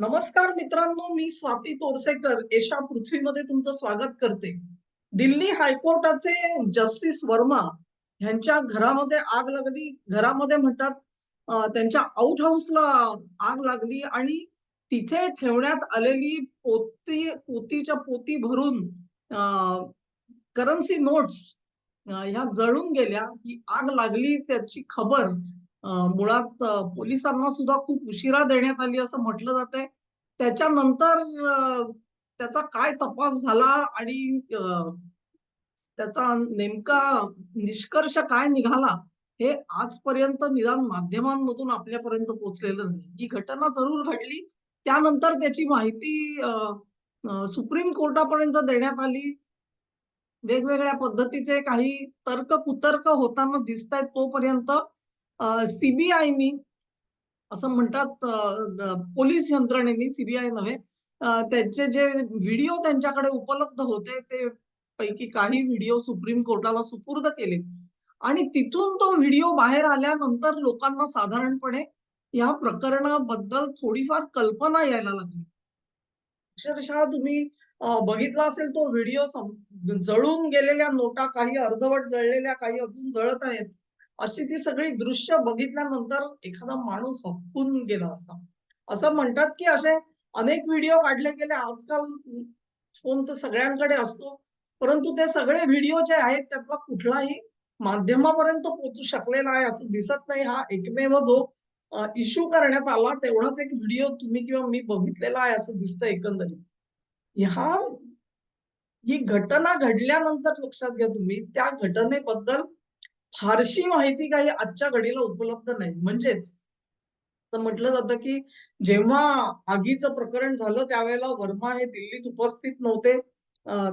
नमस्कार मित्रांनो मी स्वाती तोरसेकर. एशा पृथ्वीमध्ये तुमचं स्वागत करते. दिल्ली हायकोर्टाचे जस्टिस वर्मा यांच्या घरामध्ये आग लागली. घरामध्ये म्हणतात त्यांच्या आउट हाऊसला आग लागली आणि तिथे ठेवण्यात आलेली पोती पोतीच्या पोती भरून करन्सी नोट्स ह्या जळून गेल्या. ही आग लागली त्याची खबर मुळात पोलिसांना सुद्धा खूप उशिरा देण्यात आली असं म्हटलं जातंय. त्याच्यानंतर त्याचा काय तपास झाला आणि त्याचा नेमका निष्कर्ष काय निघाला हे आजपर्यंत निदान माध्यमांमधून आपल्यापर्यंत पोहोचलेलं नाही. ही घटना जरूर घडली. त्यानंतर त्याची माहिती सुप्रीम कोर्टापर्यंत देण्यात आली. वेगवेगळ्या पद्धतीचे काही तर्क कुतर्क होताना दिसत आहेत तोपर्यंत. सीबीआयनी असं म्हणतात पोलीस यंत्रणेने सीबीआय नव्हे त्यांचे जे व्हिडिओ त्यांच्याकडे उपलब्ध होते ते पैकी काही व्हिडिओ सुप्रीम कोर्टाला सुपूर्द केले. आणि तिथून तो व्हिडिओ बाहेर आल्यानंतर लोकांना साधारणपणे या प्रकरणाबद्दल थोडीफार कल्पना यायला लागली. अक्षरशः तुम्ही बघितला असेल तो व्हिडिओ जळून गेलेल्या नोटा काही अर्धवट जळलेल्या काही अजून जळत आहेत. अशी ती सगळी दृश्य बघितल्यानंतर एखादा माणूस हक्कून गेला असता. असं म्हणतात की असे अनेक व्हिडिओ काढले गेले. आजकाल फोन तर सगळ्यांकडे असतो. परंतु ते सगळे व्हिडिओ जे आहेत त्यातला कुठलाही माध्यमापर्यंत पोहोचू शकलेला आहे असं दिसत नाही. हा एकमेव जो इश्यू करण्यात आला तेवढाच एक व्हिडिओ तुम्ही किंवा मी बघितलेला आहे असं दिसतं एकंदरीत. ह्या ही घटना घडल्यानंतर लक्षात घ्या तुम्ही. त्या घटनेबद्दल फारशी माहिती काही आजच्या घडीला उपलब्ध नाही. म्हणजेच तर म्हटलं जातं की जेव्हा आगीचं प्रकरण झालं त्यावेळेला वर्मा हे दिल्लीत उपस्थित नव्हते.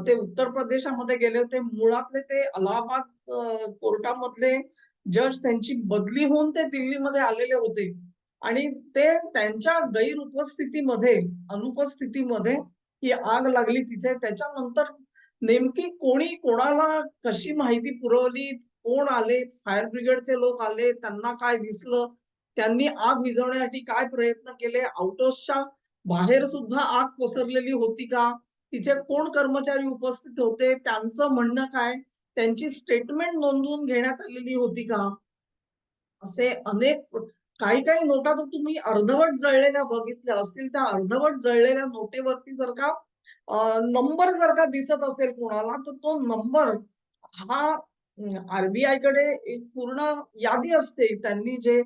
ते उत्तर प्रदेशामध्ये गेले होते. मुळातले ते अलाहाबाद कोर्टामधले जज त्यांची बदली होऊन ते दिल्लीमध्ये आलेले होते. आणि ते त्यांच्या गैर उपस्थितीमध्ये अनुपस्थितीमध्ये ही आग लागली तिथे. त्याच्यानंतर नेमकी कोणी कोणाला कशी माहिती पुरवली? कोण आले? फायर ब्रिगेडचे लोक आले? त्यांना काय दिसलं? त्यांनी आग विझवण्यासाठी काय प्रयत्न केले? आउटहाऊसच्या बाहेर सुद्धा आग पसरलेली होती का? तिथे कोण कर्मचारी उपस्थित होते? त्यांचं म्हणणं काय? त्यांची स्टेटमेंट नोंदवून घेण्यात आलेली होती का? असे अनेक काही काही नोटा तर तुम्ही अर्धवट जळलेल्या बघितल्या असतील. त्या अर्धवट जळलेल्या नोटेवरती जर का नंबर जर का दिसत असेल कोणाला तर तो नंबर हा आरबीआयकडे एक पूर्ण यादी असते. त्यांनी जे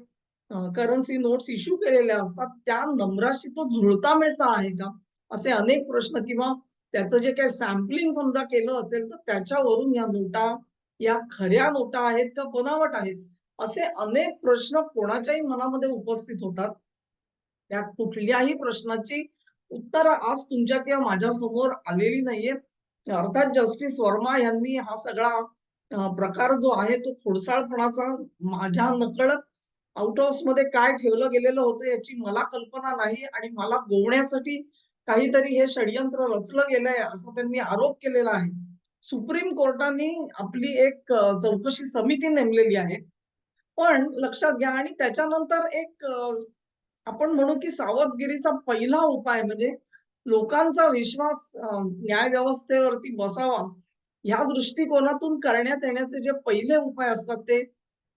करन्सी नोट्स इश्यू केलेल्या असतात त्या नंबराशी तो जुळता मिळता आहे का? असे अनेक प्रश्न किंवा त्याचं जे काही सॅम्पलिंग समजा केलं असेल तर त्याच्यावरून या नोटा या खऱ्या नोटा आहेत का बनावट आहेत? असे अनेक प्रश्न कोणाच्याही मनामध्ये उपस्थित होतात. त्या कुठल्याही प्रश्नाची उत्तर आज तुमच्या किंवा माझ्यासमोर आलेली नाहीयेत. अर्थात जस्टिस वर्मा यांनी हा सगळा प्रकार जो आहे तो खोडसाळपणाचा माझ्या नकळत आउटमध्ये काय ठेवलं गेलेलं होतं याची मला कल्पना नाही आणि मला गोवण्यासाठी काहीतरी हे षडयंत्र रचलं गेलंय असा त्यांनी आरोप केलेला आहे. सुप्रीम कोर्टाने आपली एक चौकशी समिती नेमलेली आहे. पण लक्षात घ्या आणि त्याच्यानंतर एक आपण म्हणू की सावधगिरीचा पहिला उपाय म्हणजे लोकांचा विश्वास न्याय व्यवस्थेवरती बसावा. ह्या दृष्टिकोनातून करण्यात येण्याचे जे पहिले उपाय असतात ते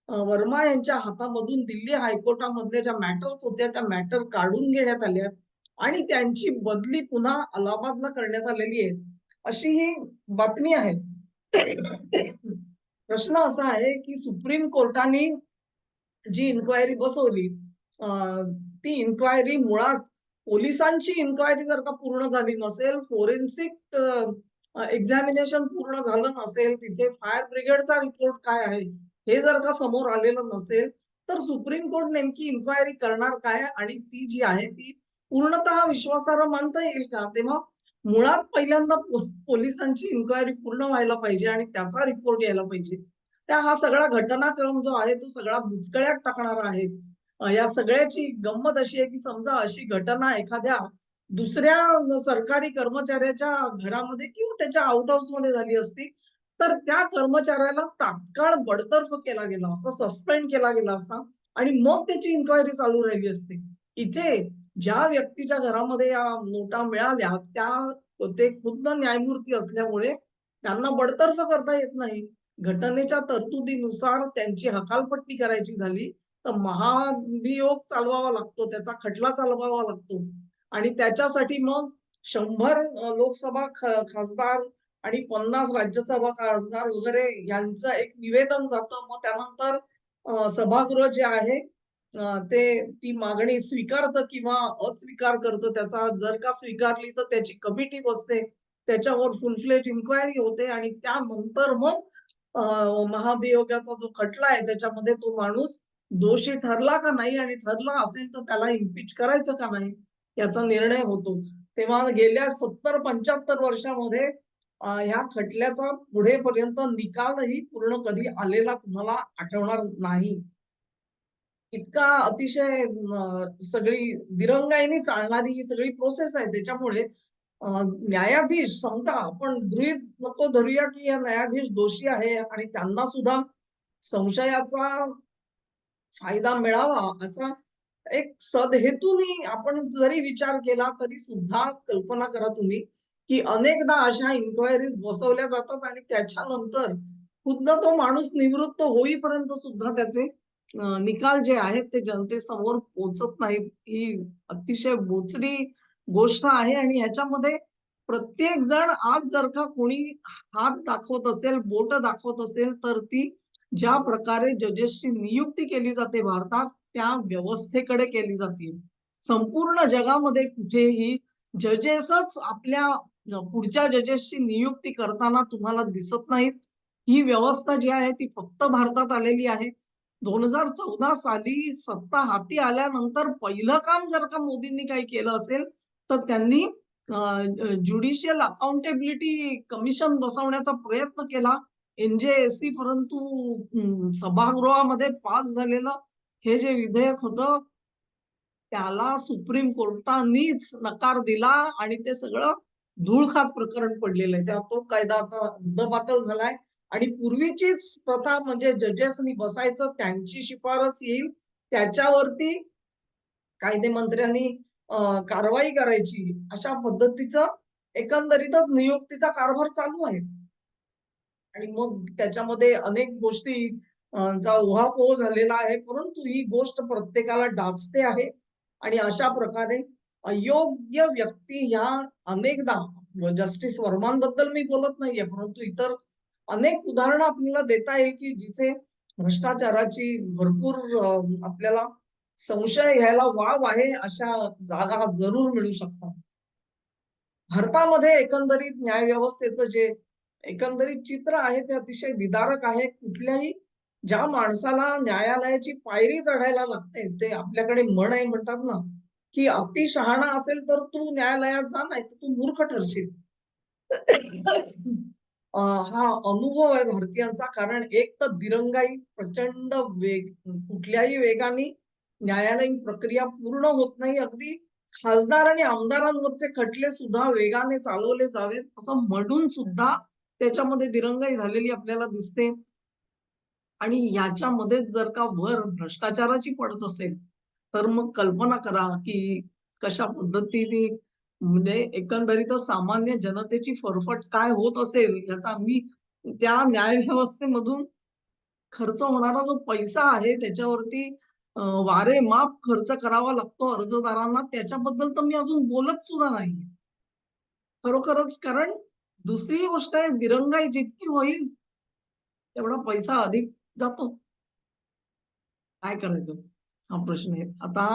वर्मा यांच्या हातामधून दिल्ली हायकोर्टामधल्या ज्या मॅटर्स होत्या त्या मॅटर काढून घेण्यात आल्या आणि त्यांची बदली पुन्हा अलाहाबादला करण्यात आलेली आहे. अशी ही बातमी आहे. प्रश्न असा आहे की सुप्रीम कोर्टाने जी इन्क्वायरी बसवली ती इन्क्वायरी मुळात पोलिसांची इन्क्वायरी जर का पूर्ण झाली नसेल फोरेन्सिक एक्झामिनेशन पूर्ण झालं नसेल तिथे फायर ब्रिगेडचा रिपोर्ट काय आहे हे जर का समोर आलेलं नसेल तर सुप्रीम कोर्ट नेमकी इन्क्वायरी करणार काय आणि ती जी आहे ती पूर्णतः विश्वासार्ह मानता येईल का? तेव्हा मुळात पहिल्यांदा पोलिसांची इन्क्वायरी पूर्ण व्हायला पाहिजे आणि त्याचा रिपोर्ट यायला पाहिजे. त्या हा सगळा घटनाक्रम जो आहे तो सगळा बुचकळ्यात टाकणारा आहे. या सगळ्याची गंमत अशी आहे की समजा अशी घटना एखाद्या दुसऱ्या सरकारी कर्मचाऱ्याच्या घरामध्ये किंवा त्याच्या आउट हाऊसमध्ये झाली असती तर त्या कर्मचाऱ्याला तात्काळ बडतर्फ केला गेला असता सस्पेंड केला गेला असता आणि मग त्याची इन्क्वायरी चालू राहिली असते. इथे ज्या व्यक्तीच्या घरामध्ये या नोटा मिळाल्या त्या ते खुद्द न्यायमूर्ती असल्यामुळे त्यांना बडतर्फ करता येत नाही. घटनेच्या तरतुदीनुसार त्यांची हकालपट्टी करायची झाली. तर महाभियोग चालवावा लागतो त्याचा खटला चालवावा लागतो. आणि त्याच्यासाठी मग शंभर लोकसभा खासदार आणि पन्नास राज्यसभा खासदार वगैरे यांचं एक निवेदन जातं. मग त्यानंतर सभागृह जे आहे ते ती मागणी स्वीकारतं किंवा अस्वीकार करतं. त्याचा जर का स्वीकारली तर त्याची कमिटी बसते. त्याच्यावर फुलफ्लेज इन्क्वायरी होते आणि त्यानंतर मग महाभियोगाचा जो खटला आहे त्याच्यामध्ये तो माणूस दोषी ठरला का नाही आणि ठरला असेल तर त्याला इम्पीच करायचं का नाही याचा निर्णय होतो. तेव्हा गेल्या सत्तर पंच्याहत्तर वर्षामध्ये ह्या खटल्याचा पुढेपर्यंत निकालही पूर्ण कधी आलेला तुम्हाला आठवणार नाही. इतका अतिशय सगळी दिरंगाईने चालणारी ही सगळी प्रोसेस आहे. त्याच्यामुळे न्यायाधीश समजा आपण गृहीत नको धरूया की या न्यायाधीश दोषी आहे आणि त्यांना सुद्धा संशयाचा फायदा मिळावा असा एक सदहेतूने आपण जरी विचार केला तरी सुद्धा कल्पना करा तुम्ही की अनेकदा अशा इन्क्वायरीज बसवल्या जातात आणि त्याच्यानंतर खुद्द तो माणूस निवृत्त होईपर्यंत सुद्धा त्याचे निकाल जे आहेत ते जनतेसमोर पोचत नाहीत ही अतिशय बोचरी गोष्ट आहे आणि ह्याच्यामध्ये प्रत्येक जण आज जर का कोणी हात दाखवत असेल बोट दाखवत असेल तर ती ज्या प्रकारे जजेसची नियुक्ती केली जाते भारतात त्या व्यवस्थेकडे केली जाते. संपूर्ण जगामध्ये कुठेही जजेसच आपल्या पुढच्या जजेसची नियुक्ती करताना तुम्हाला दिसत नाहीत. ही व्यवस्था जी आहे ती फक्त भारतात आलेली आहे. दोन हजार चौदा साली सत्ता हाती आल्यानंतर पहिलं काम जर का मोदींनी काही केलं असेल तर त्यांनी ज्युडिशियल अकाउंटेबिलिटी कमिशन बसवण्याचा प्रयत्न केला. एनजेएससी परंतु सभागृहामध्ये पास झालेलं हे जे विधेयक होतं त्याला सुप्रीम कोर्टानीच नकार दिला आणि ते सगळं धूळखात प्रकरण पडलेलं आहे. तेव्हा तो कायदा आता रद्दबातल झालाय. आणि पूर्वीचीच प्रथा म्हणजे जजेसनी बसायचं त्यांची शिफारस येईल त्याच्यावरती कायदे मंत्र्यांनी कारवाई करायची अशा पद्धतीचं एकंदरीतच नियुक्तीचा कारभार चालू आहे. आणि मग त्याच्यामध्ये अनेक गोष्टी चा उहापोह झालेला आहे. परंतु ही गोष्ट प्रत्येकाला डाचते आहे. आणि अशा प्रकारे अयोग्य व्यक्ती ह्या अनेकदा जस्टिस वर्मांबद्दल मी बोलत नाहीये. परंतु इतर अनेक उदाहरणं आपल्याला देता येईल की जिथे भ्रष्टाचाराची भरपूर आपल्याला संशय घ्यायला वाव आहे अशा जागा जरूर मिळू शकतात. भारतामध्ये एकंदरीत न्यायव्यवस्थेचं जे एकंदरीत चित्र आहे ते अतिशय विदारक आहे. कुठल्याही ज्या माणसाला न्यायालयाची पायरी चढायला लागते ते आपल्याकडे म्हण आहे म्हणतात ना की अति शहाणा असेल तर तू न्यायालयात जा नाही तर तू मूर्ख ठरशील. हा अनुभव आहे भारतीयांचा कारण एक तर दिरंगाई प्रचंड वेग कुठल्याही वेगाने न्यायालयीन प्रक्रिया पूर्ण होत नाही. अगदी खासदार आणि आमदारांवरचे खटले सुद्धा वेगाने चालवले जावेत असं म्हणून सुद्धा त्याच्यामध्ये दिरंगाई झालेली आपल्याला दिसते. आणि याच्यामध्ये जर का भर भ्रष्टाचाराची पडत असेल तर मग कल्पना करा की कशा पद्धतीने म्हणजे एकंदरीतच सामान्य जनतेची फरफट काय होत असेल याचा मी त्या न्याय व्यवस्थेमधून खर्च होणारा जो पैसा आहे त्याच्यावरती वारे माप खर्च करावा लागतो अर्जदारांना. त्याच्याबद्दल तर मी अजून बोलत सुद्धा नाही खरोखरच कारण दुसरी गोष्ट आहे दिरंगाई जितकी होईल तेवढा पैसा अधिक जातो. काय करायचं? हा प्रश्न आहे. आता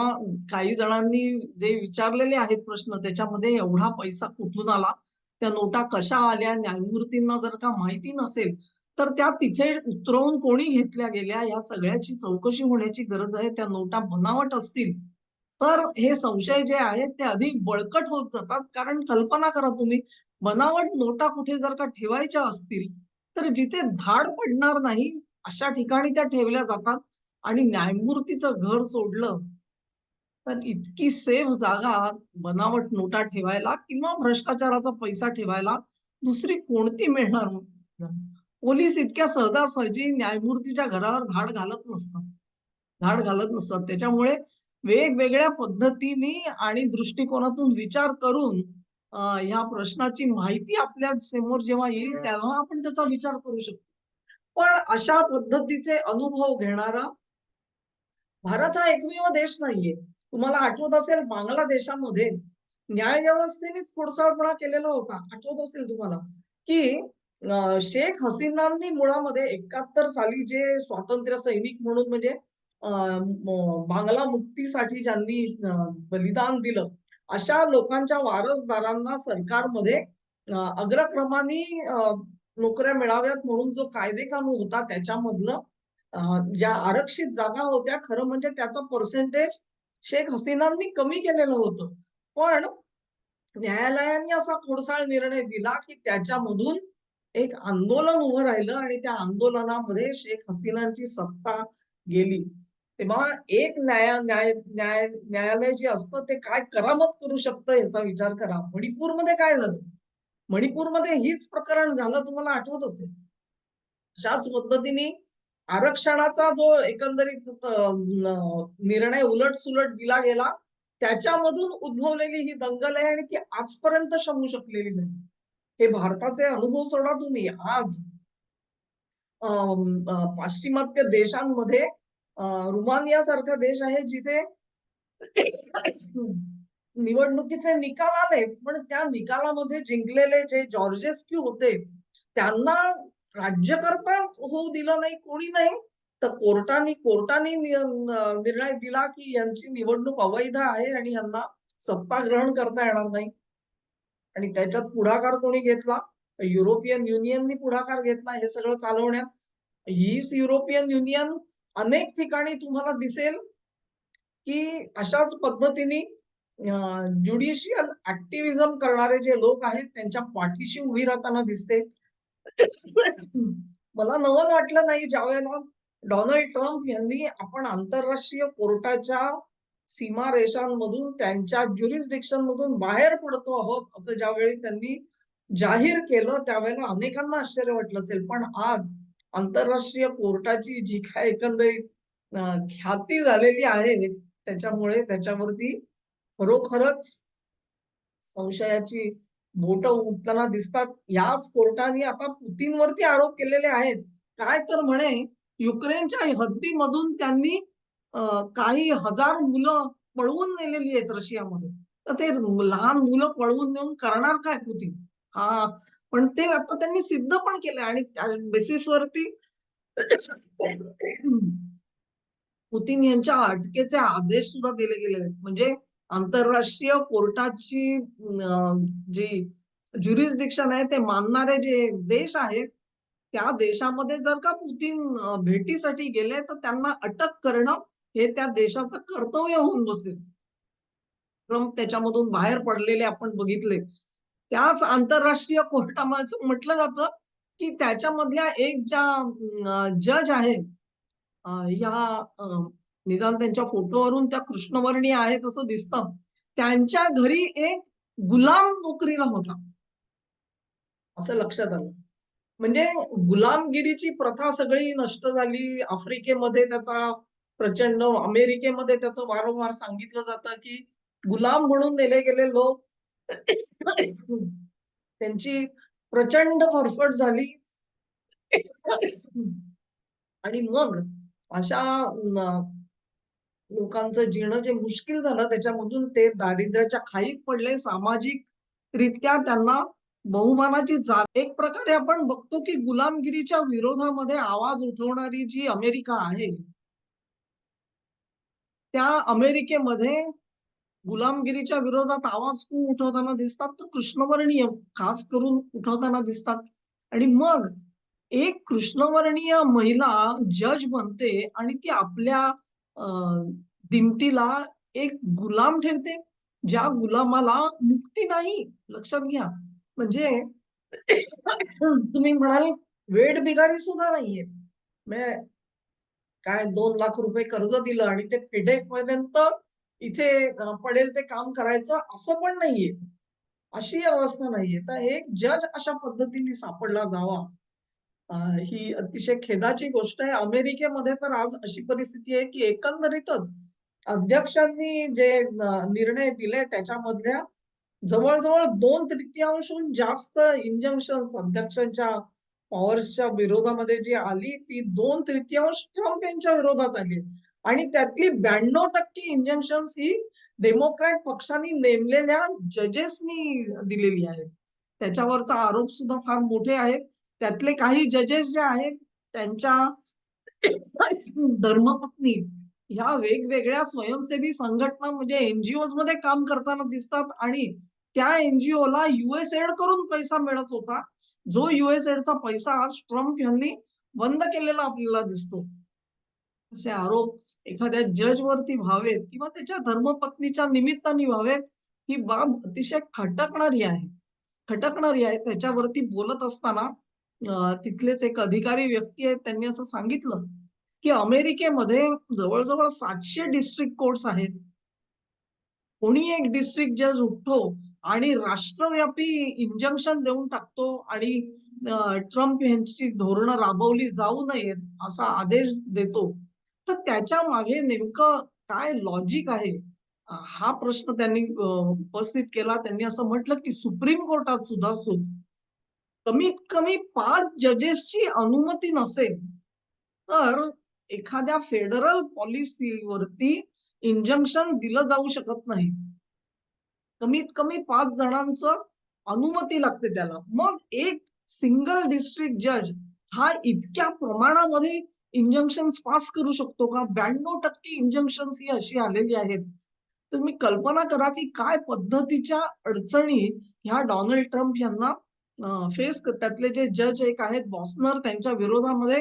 काही जणांनी जे विचारलेले आहेत प्रश्न त्याच्यामध्ये एवढा पैसा कुठून आला? त्या नोटा कशा आल्या? न्यायमूर्तींना जर का माहिती नसेल तर त्या तिथे उतरवून कोणी घेतल्या गेल्या? या सगळ्याची चौकशी होण्याची गरज आहे. त्या नोटा बनावट असतील तर हे संशय जे आहेत ते अधिक बळकट होत जातात. कारण कल्पना करा तुम्ही बनावट नोटा कुठे जर का ठेवायच्या असतील तर जिथे धाड पडणार नाही अशा ठिकाणी त्या ठेवल्या जातात आणि न्यायमूर्तीचं घर सोडलं तर इतकी सेफ जागा बनावट नोटा ठेवायला किंवा भ्रष्टाचाराचा पैसा ठेवायला दुसरी कोणती मिळणार पोलीस इतक्या सहजासहजी न्यायमूर्तीच्या घरावर धाड घालत नसतात धाड घालत नसतात. त्याच्यामुळे वेगवेगळ्या पद्धतीने आणि दृष्टिकोनातून विचार करून ह्या प्रश्नाची माहिती आपल्यासमोर जेव्हा येईल तेव्हा आपण त्याचा विचार करू शकतो. पण अशा पद्धतीचे अनुभव घेणारा भारत हा एकमेव देश नाहीये. तुम्हाला आठवत असेल बांगलादेशामध्ये न्याय व्यवस्थेनेच खोडसाळपणा केलेला होता. आठवत असेल तुम्हाला, की शेख हसीनांनी मुळामध्ये 71 साली जे स्वातंत्र्य सैनिक म्हणून म्हणजे बांगला मुक्तीसाठी ज्यांनी बलिदान दिलं, अशा लोकांच्या वारसदारांना सरकारमध्ये अग्रक्रमाने नोकऱ्या मिळाव्यात म्हणून जो कायदे कानून होता त्याच्यामधलं ज्या आरक्षित जागा होत्या खरं म्हणजे त्याचं पर्सेंटेज शेख हसीनांनी कमी केलेलं होतं. पण न्यायालयाने असा खोडसाळ निर्णय दिला, की त्याच्यामधून एक आंदोलन उभं राहिलं आणि त्या आंदोलनामध्ये शेख हसीनांची सत्ता गेली. तेव्हा एक न्याय न्याय न्याय न्यायालय जे असतं ते काय करामत करू शकतं याचा विचार करा. मणिपूरमध्ये काय झालं? मणिपूरमध्ये हीच प्रकरण झालं तुम्हाला आठवत असेल. अशाच पद्धतीने आरक्षणाचा जो एकंदरीत निर्णय उलट-सुलट दिला गेला, त्याच्यामधून उद्भवलेली ही दंगल आहे आणि ती आजपर्यंत शमू शकलेली नाही. हे भारताचे अनुभव सोडा तुम्ही. आज अं, पाश्चिमात्य देशांमध्ये रुमानिया सारखा देश आहे जिथे निवडणुकीचे निकाल आले, पण त्या निकालामध्ये जिंकलेले जे जॉर्जेस्क्यू होते, त्यांना राज्यकर्ता होऊ दिलं नाही, कोणी नाही. तर कोर्टाने कोर्टाने निर्णय दिला, की यांची निवडणूक अवैध आहे आणि यांना सत्ता ग्रहण करता येणार नाही. आणि त्याच्यात पुढाकार कोणी घेतला? युरोपियन युनियननी पुढाकार घेतला हे सगळं चालवण्यात. हीच युरोपियन युनियन अनेक ठिकाणी तुम्हाला दिसेल, की अशाच पद्धतीने ज्युडिशियल ऍक्टिव्हिझम करणारे जे लोक आहेत, त्यांच्या पाठीशी उभी राहताना दिसते. मला नवल वाटलं नाही ज्यावेळेला डोनाल्ड ट्रम्प यांनी आपण आंतरराष्ट्रीय कोर्टाच्या सीमारेषांमधून त्यांच्या ज्युरिस्डिक्शन मधून बाहेर पडतो आहोत, असं ज्यावेळी त्यांनी जाहीर केलं, त्यावेळेला अनेकांना आश्चर्य वाटलं असेल. पण आज आंतरराष्ट्रीय कोर्टाची जी काय एकंदरीत ख्याती झालेली आहे, त्याच्यामुळे त्याच्यावरती खरोखरच संशयाची बोटं उठताना दिसतात. याच कोर्टाने आता पुतीनवरती आरोप केलेले आहेत. काय तर म्हणे युक्रेनच्या हद्दीमधून त्यांनी काही हजार मुलं पळवून नेलेली आहेत रशियामध्ये. तर ते लहान मुलं पळवून नेऊन करणार काय पुतीन? हा पण ते आता त्यांनी सिद्ध पण केलंय आणि त्या बेसिसवरती पुतीन यांच्या अटकेचे आदेश सुद्धा दिले गेले म्हणजे आंतरराष्ट्रीय कोर्टाची जी ज्युरिस्डिक्शन आहे ते मानणारे जे देश आहेत, त्या देशामध्ये जर का पुतीन भेटीसाठी गेले, तर त्यांना अटक करणं हे त्या देशाचं कर्तव्य होऊन बसेल. ट्रम्प त्याच्यामधून बाहेर पडलेले आपण बघितले. त्याच आंतरराष्ट्रीय कोर्टामध्ये म्हटलं जातं, की त्याच्यामधल्या एक ज्या जज आहेत या निदान त्यांच्या फोटोवरून त्या कृष्णवर्णी आहेत असं दिसतं. त्यांच्या घरी एक गुलाम नोकरीला होता. असं लक्षात आलं. म्हणजे गुलामगिरीची प्रथा सगळी नष्ट झाली. आफ्रिकेमध्ये त्याचा प्रचंड अमेरिकेमध्ये त्याचं वारंवार सांगितलं जातं, की गुलाम म्हणून नेले गेले लोक त्यांची प्रचंड फरफट झाली. आणि मग अशा लोकांचं जीणं जे मुश्किल झालं त्याच्यामधून ते दारिद्र्याच्या खाईत पडले. सामाजिकरित्या त्यांना बहुमानाची जात एक प्रकारे आपण बघतो, की गुलामगिरीच्या विरोधामध्ये आवाज उठवणारी जी अमेरिका आहे त्या अमेरिकेमध्ये गुलामगिरीच्या विरोधात आवाज कोण उठवताना दिसतात? तर कृष्णवर्णीय खास करून उठवताना दिसतात. आणि मग एक कृष्णवर्णीय महिला जज बनते आणि ती आपल्या दिमतीला एक गुलाम ठेवते. ज्या गुलामाला मुक्ती नाही. लक्षात घ्या. म्हणजे तुम्ही म्हणाल वेड बिगारी सुद्धा नाहीये. म्हणजे काय दोन लाख रुपये कर्ज दिलं आणि ते फेडेपर्यंत इथे पडेल ते काम करायचं असं पण नाहीये. अशी अवस्था नाहीये. तर एक जज अशा पद्धतीने सापडला जावा, ही अतिशय खेदाची गोष्ट आहे. अमेरिकेमध्ये तर आज अशी परिस्थिती आहे, की एकंदरीतच अध्यक्षांनी जे निर्णय दिले त्याच्यामधल्या जवळजवळ दोन तृतीयांशहून जास्त इंजंक्शन अध्यक्षांच्या पॉवर्सच्या विरोधामध्ये जी आली ती दोन तृतीयांश ट्रम्प यांच्या विरोधात आली आणि त्यातली ब्याण्णव टक्के इंजेक्शन ही डेमोक्रॅट पक्षाने नेमलेल्या जजेसनी दिलेली आहेत. त्याच्यावरचा आरोप सुद्धा फार मोठे आहेत. त्यातले काही जजेस जे आहेत त्यांच्या धर्मपत्नी ह्या वेगवेगळ्या स्वयंसेवी संघटना म्हणजे एनजीओ मध्ये काम करताना दिसतात आणि त्या एनजीओला युएसएड करून पैसा मिळत होता. जो युएसएडचा पैसा आज ट्रम्प यांनी बंद केलेला आपल्याला दिसतो. असे आरोप एखाद्या जज वरती व्हावेत किंवा त्याच्या धर्मपत्नीच्या निमित्ताने व्हावेत ही बाब अतिशय खटकणारी आहे. खटकणारी आहे. त्याच्यावरती बोलत असताना तिथलेच एक अधिकारी व्यक्ती आहेत त्यांनी असं सांगितलं की अमेरिकेमध्ये जवळजवळ सातशे डिस्ट्रिक्ट कोर्ट्स आहेत. कोणी एक डिस्ट्रिक्ट जज उठतो आणि राष्ट्रव्यापी इंजंक्शन देऊन टाकतो आणि ट्रम्प यांची धोरणं राबवली जाऊ नयेत असा आदेश देतो. तर त्याच्यामागे नेमकं काय लॉजिक आहे? हा प्रश्न त्यांनी उपस्थित केला. त्यांनी असं म्हटलं की सुप्रीम कोर्टात सुद्धा सुद कमीत कमी पाच जजेसची अनुमती नसेल तर एखाद्या फेडरल पॉलिसीवरती इंजंक्शन दिलं जाऊ शकत नाही. कमीत कमी पाच जणांचं अनुमती लागते त्याला. मग एक सिंगल डिस्ट्रिक्ट जज हा इतक्या प्रमाणामध्ये इंजंक्शन पास करू शकतो का? ब्याण्णव टक्के इंजंक्शन ही अशी आलेली आहेत. तुम्ही कल्पना करा की काय पद्धतीच्या अडचणी ह्या डोनाल्ड ट्रम्प यांना फेस त्यातले जे जज एक आहेत बॉसनर त्यांच्या विरोधामध्ये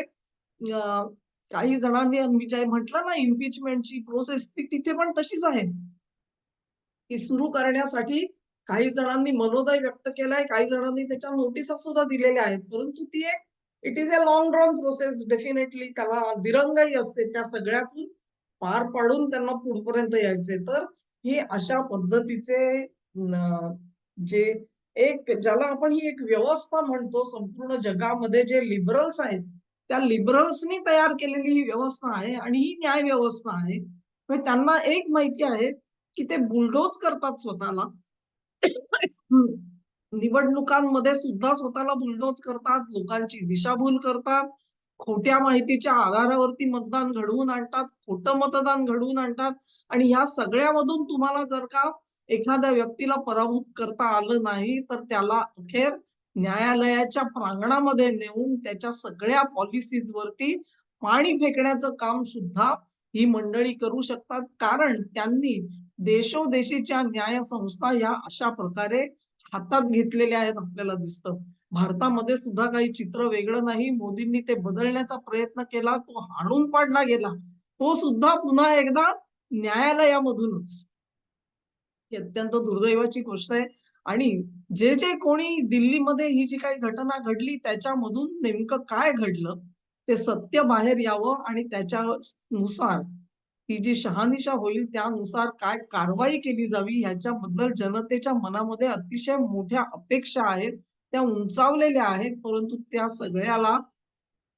काही जणांनी मी जे म्हटलं ना इम्पिचमेंटची प्रोसेस ती तिथे पण तशीच आहे. ती सुरू करण्यासाठी काही जणांनी मनोदय व्यक्त केलाय काही जणांनी त्याच्या नोटिसा सुद्धा दिलेल्या आहेत. परंतु ती एक it is a long run process definitely त्याला दिरंगाई असते. त्या सगळ्यातून पार पाडून त्यांना पुढपर्यंत यायचे तर हे अशा पद्धतीचे जे एक ज्याला आपण ही एक व्यवस्था म्हणतो संपूर्ण जगामध्ये जे लिबरल्स आहेत त्या लिबरल्सनी तयार केलेली ही व्यवस्था आहे आणि ही न्याय व्यवस्था आहे. त्यांना एक माहिती आहे की ते बुलडोज करतात स्वतःला. निवडणुकांमध्ये सुद्धा स्वतःला बुलडोज करतात लोकांची दिशाभूल करतात खोट्या माहितीच्या आधारावरती मतदान घडवून आणतात खोटं मतदान घडवून आणतात आणि या सगळ्यामधून तुम्हाला जर का एखाद्या व्यक्तीला पराभूत करता आलं नाही तर त्याला अखेर न्यायालयाच्या प्रांगणामध्ये नेऊन त्याच्या सगळ्या पॉलिसीज वरती पाणी फेकण्याचं काम सुद्धा ही मंडळी करू शकतात. कारण त्यांनी देशोदेशीच्या न्याय संस्था या अशा प्रकारे हातात घेतलेले आहेत आपल्याला दिसतं. भारतामध्ये सुद्धा काही चित्र वेगळं नाही. मोदींनी ते बदलण्याचा प्रयत्न केला तो हाणून पाडला गेला. तो सुद्धा पुन्हा एकदा न्यायालयामधूनच. ही अत्यंत दुर्दैवाची गोष्ट आहे. आणि जे जे कोणी दिल्लीमध्ये ही जी काही घटना घडली त्याच्यामधून नेमकं काय घडलं ते सत्य बाहेर यावं आणि त्याच्यानुसार ती जी शहानिशा होईल त्यानुसार काय कारवाई केली जावी ह्याच्याबद्दल जनतेच्या मनामध्ये अतिशय मोठ्या अपेक्षा आहेत. त्या उंचावलेल्या आहेत परंतु त्या सगळ्याला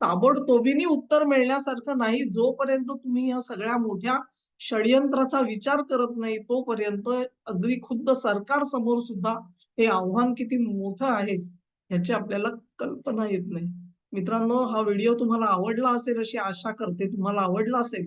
ताबडतोबीने उत्तर मिळण्यासारखं नाही. जोपर्यंत तुम्ही या सगळ्या मोठ्या षडयंत्राचा विचार करत नाही तोपर्यंत अगदी खुद्द सरकार समोर सुद्धा हे आव्हान किती मोठं आहे ह्याची आपल्याला कल्पना येत नाही. मित्रांनो हा व्हिडिओ तुम्हाला आवडला असेल अशी आशा करते. तुम्हाला आवडला असेल